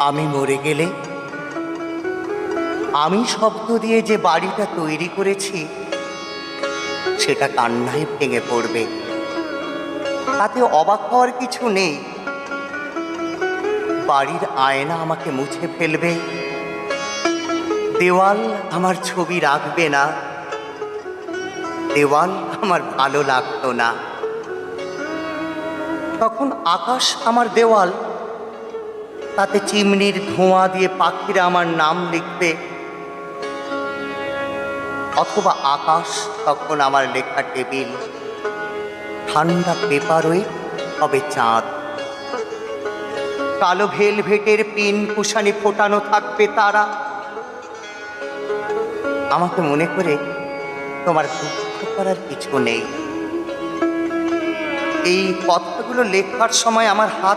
আমি মরে গেলে? আমি শব্দ দিয়ে যে বাড়িটা তৈরি করেছি, সেটা কান্নায় ভেঙে পড়বে। তাতে অবাক হওয়ার কিছু নেই। বাড়ির আয়না আমাকে মুছে ফেলবে। দেওয়াল আমার ছবি রাখবে না। দেওয়াল আমার ভালো লাগতো না। তখন আকাশ আমার দেওয়াল। তাতে চিমনির ধোঁয়া দিয়ে পাখিরা আমার নাম লিখবে। অথবা আকাশ তখন আমার লেখা টেবিল। ঠান্ডা পেপারই হবে চাঁদ। কালো ভেলভেটের পিন কুশানি ফোটানো থাকবে তারা। আমাকে মনে করে তোমার দুঃখ করার কিছু নেই। এই কথাগুলো লেখার সময় আমার হাত